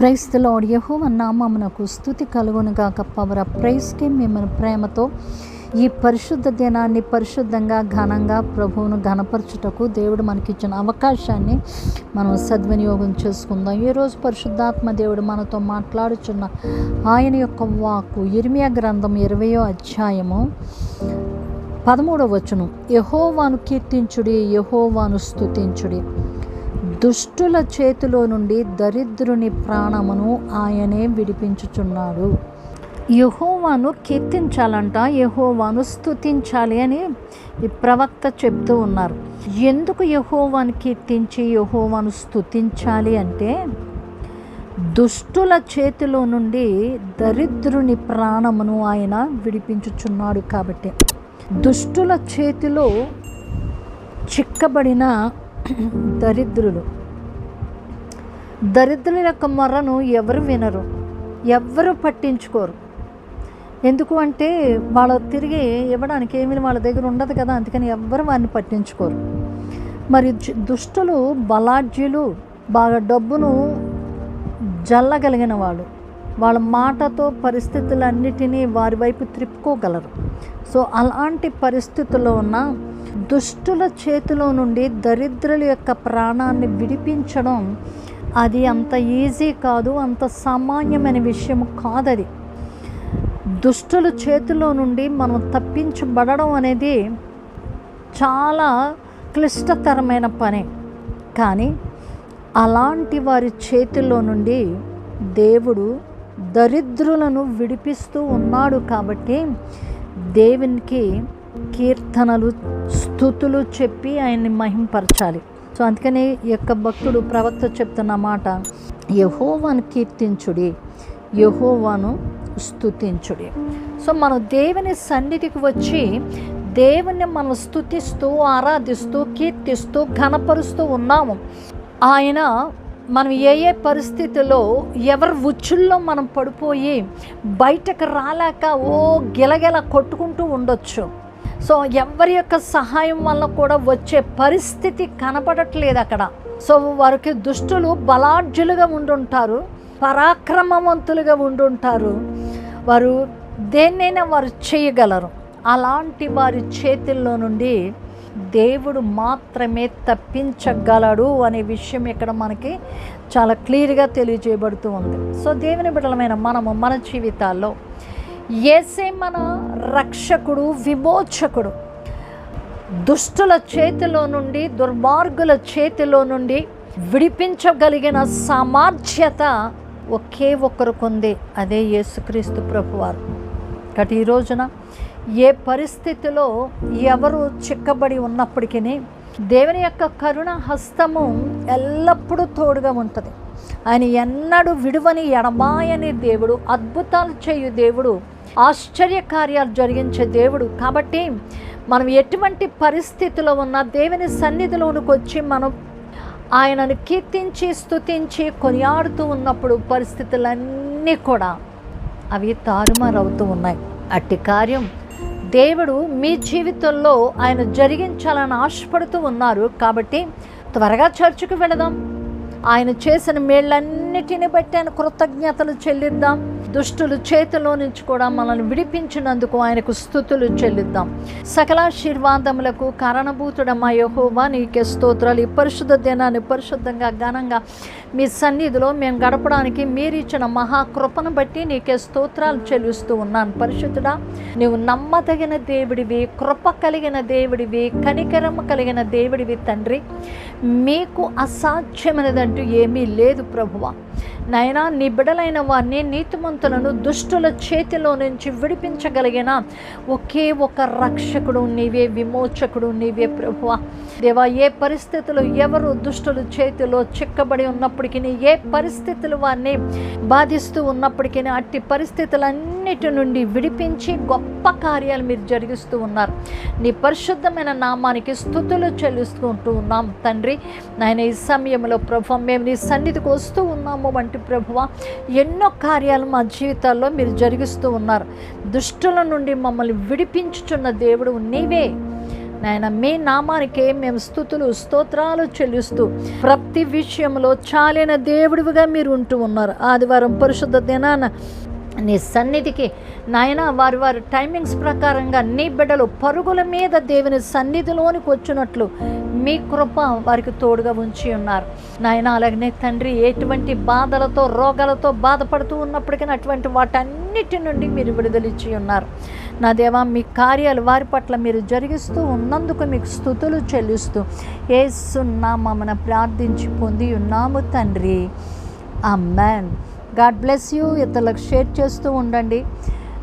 ప్రైస్లో యహోవ నామమునకు స్థుతి కలుగునుగాక పవర ప్రైస్కి మిమ్మల్ని ప్రేమతో ఈ పరిశుద్ధ దినాన్ని పరిశుద్ధంగా ఘనంగా ప్రభువును ఘనపరచుటకు దేవుడు మనకిచ్చిన అవకాశాన్ని మనం సద్వినియోగం చేసుకుందాం. ఈరోజు పరిశుద్ధాత్మ దేవుడు మనతో మాట్లాడుచున్న ఆయన యొక్క వాక్కు ఇర్మియా గ్రంథం ఇరవయో అధ్యాయము పదమూడవ వచనం. యహోవాను కీర్తించుడి యహోవాను స్తుతించుడి. దుష్టుల చేతిలో నుండి దరిద్రుని ప్రాణమును ఆయనే విడిపించుచున్నాడు. యహోవాను కీర్తించాలంట యహోవాను స్థుతించాలి అని ఈ ప్రవక్త చెప్తూ ఉన్నారు. ఎందుకు యహోవాను కీర్తించి యహోవాను స్థుతించాలి అంటే దుష్టుల చేతిలో నుండి దరిద్రుని ప్రాణమును ఆయన విడిపించుచున్నాడు కాబట్టి. దుష్టుల చేతిలో చిక్కబడిన దరిద్రులు. దరిద్రుల యొక్క మొర్రను ఎవరు వినరు ఎవ్వరు పట్టించుకోరు. ఎందుకు అంటే వాళ్ళ తిరిగి ఇవ్వడానికి ఏమీ వాళ్ళ దగ్గర ఉండదు కదా అందుకని ఎవ్వరు వారిని పట్టించుకోరు. మరి దుష్టులు బలాఢ్యులు బాగా డబ్బును జల్లగలిగిన వాళ్ళు వాళ్ళ మాటతో పరిస్థితులన్నిటినీ వారి వైపు త్రిప్పుకోగలరు. సో అలాంటి పరిస్థితుల్లో ఉన్న దుష్టుల చేతిలో నుండి దరిద్రుల యొక్క ప్రాణాన్ని విడిపించడం అది అంత ఈజీ కాదు అంత సామాన్యమైన విషయం కాదది. దుష్టుల చేతిలో నుండి మనం తప్పించబడడం అనేది చాలా క్లిష్టతరమైన పని. కానీ అలాంటి వారి చేతిలో నుండి దేవుడు దరిద్రులను విడిపిస్తూ ఉన్నాడు కాబట్టి దేవునికి కీర్తనలు స్థుతులు చెప్పి ఆయన్ని మహింపరచాలి. సో అందుకని ఈ యొక్క భక్తుడు ప్రవక్త చెప్తున్న మాట యహోవాను కీర్తించుడి యహోవాను స్తుతించుడి. సో మనం దేవుని సన్నిధికి వచ్చి దేవుని మనం స్తుతిస్తూ ఆరాధిస్తూ కీర్తిస్తూ ఘనపరుస్తూ ఉన్నాము. ఆయన మనం ఏ ఏ పరిస్థితుల్లో ఎవరి ఉచ్చుల్లో మనం పడిపోయి బయటకు రాలేక ఓ గిలగిల కొట్టుకుంటూ ఉండొచ్చు. సో ఎవరి యొక్క సహాయం వల్ల కూడా వచ్చే పరిస్థితి కనపడట్లేదు అక్కడ. సో వారికి దుష్టులు బలాఢ్యులుగా ఉండుంటారు పరాక్రమవంతులుగా ఉండుంటారు. వారు దేన్నైనా వారు చేయగలరు. అలాంటి వారి చేతుల్లో నుండి దేవుడు మాత్రమే తప్పించగలడు అనే విషయం ఇక్కడ మనకి చాలా క్లియర్గా తెలియజేయబడుతూ ఉంది. సో దేవుని బిడ్డలమైన మనము మన జీవితాల్లో ఏసే మన రక్షకుడు విమోచకుడు. దుష్టుల చేతిలో నుండి దుర్మార్గుల చేతిలో నుండి విడిపించగలిగిన సామర్థ్యత ఒకే ఒక్కరికి ఉంది అదే యేసుక్రీస్తు ప్రభువారు. కాబట్టి ఈ రోజున ఏ పరిస్థితిలో ఎవరు చిక్కబడి ఉన్నప్పటికీ దేవుని యొక్క కరుణ హస్తము ఎల్లప్పుడూ తోడుగా ఉంటుంది. ఆయన ఎన్నడూ విడువని ఎడమాయని దేవుడు అద్భుతాలు చేయు దేవుడు ఆశ్చర్య కార్యాలు జరిగించే దేవుడు. కాబట్టి మనం ఎటువంటి పరిస్థితిలో ఉన్నా దేవుని సన్నిధిలోనికి వచ్చి మనం ఆయనను కీర్తించి స్థుతించి కొనియాడుతూ ఉన్నప్పుడు పరిస్థితులన్నీ కూడా అవి తారుమారవుతూ ఉన్నాయి. అట్టి కార్యం దేవుడు మీ జీవితంలో ఆయన జరిగించాలని ఆశపడుతూ ఉన్నారు. కాబట్టి త్వరగా చర్చికి వెళదాం. ఆయన చేసిన మేళ్ళన్నిటిని బట్టి ఆయన కృతజ్ఞతలు చెల్లిద్దాం. దుష్టులు చేతిలో నుంచి కూడా మనల్ని విడిపించినందుకు ఆయనకు స్థుతులు చెల్లిద్దాం. సకలాశీర్వాదములకు కారణభూతుడమ్మా యహోవా నీకే స్తోత్రాలు. ఈ పరిశుద్ధ దినాన్ని పరిశుద్ధంగా ఘనంగా మీ సన్నిధిలో మేము గడపడానికి మీరు ఇచ్చిన మహాకృపను బట్టి నీకే స్తోత్రాలు చెల్లిస్తూ ఉన్నాను. పరిశుద్ధుడా నీవు నమ్మదగిన దేవుడివి కృప కలిగిన దేవుడివి కనికరం కలిగిన దేవుడివి తండ్రి. మీకు అసాధ్యమైనదంటూ ఏమీ లేదు ప్రభువా. నాయనా నీ బిడలైన వారిని నీతిమంతులను దుష్టుల చేతిలో నుంచి విడిపించగలిగిన ఒకే ఒక రక్షకుడు నీవే విమోచకుడు నీవే ప్రభువ. దేవా ఏ పరిస్థితులు ఎవరు దుష్టుల చేతిలో చిక్కబడి ఉన్నప్పటికీ ఏ పరిస్థితులు వారిని బాధిస్తూ ఉన్నప్పటికీ అట్టి పరిస్థితులన్నిటి నుండి విడిపించి గొప్ప కార్యాలు మీరు జరిగిస్తూ ఉన్నారు. నీ పరిశుద్ధమైన నామానికి స్థుతులు చెల్లిస్తూ ఉంటూ ఉన్నాం తండ్రి. నాయన ఈ సమయంలో ప్రభు మేము నీ సన్నిధికి వస్తూ ఉన్నాము వంటి ప్రభువ ఎన్నో కార్యాలు మా జీవితాల్లో మీరు జరిగిస్తూ ఉన్నారు. దుష్టుల నుండి మమ్మల్ని విడిపించుచున్న దేవుడు నీవే. నాయన మీ నామానికే మేము స్థుతులు స్తోత్రాలు చెల్లిస్తూ ప్రతి విషయంలో చాలిన దేవుడివిగా మీరు ఉంటూ ఉన్నారు. ఆదివారం పరిశుద్ధ దినాన నీ సన్నిధికి నాయన వారి వారి టైమింగ్స్ ప్రకారంగా నీ బిడ్డలు పరుగుల మీద దేవుని సన్నిధిలోనికి వచ్చినట్లు మీ కృప వారికి తోడుగా ఉంచి ఉన్నారు. నాయన అలాగనే తండ్రి ఎటువంటి బాధలతో రోగాలతో బాధపడుతూ ఉన్నప్పటికీ అటువంటి వాటన్నిటి నుండి మీరు విడుదలిచ్చి ఉన్నారు. నా దేవా మీ కార్యాలు వారి పట్ల మీరు జరిగిస్తూ ఉన్నందుకు మీకు స్థుతులు చెల్లిస్తూ ఏసున్నామన ప్రార్థించి పొంది ఉన్నాము తండ్రి. Amen God bless you. ఇతరులకు షేర్ చేస్తూ ఉండండి.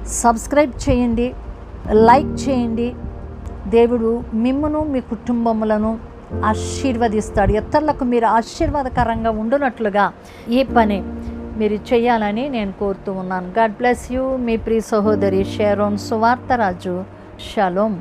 సబ్స్క్రైబ్ చేయండి. లైక్ చేయండి. దేవుడు మిమ్మును మీ కుటుంబములను ఆశీర్వదిస్తాడు. ఇతరులకు మీరు ఆశీర్వాదకరంగా ఉండునట్లుగా ఈ పని మీరు చేయాలని నేను కోరుతూ ఉన్నాను. God bless you. మీ ప్రియ సహోదరి షేరోన్ సువార్తరాజు. షలోమ్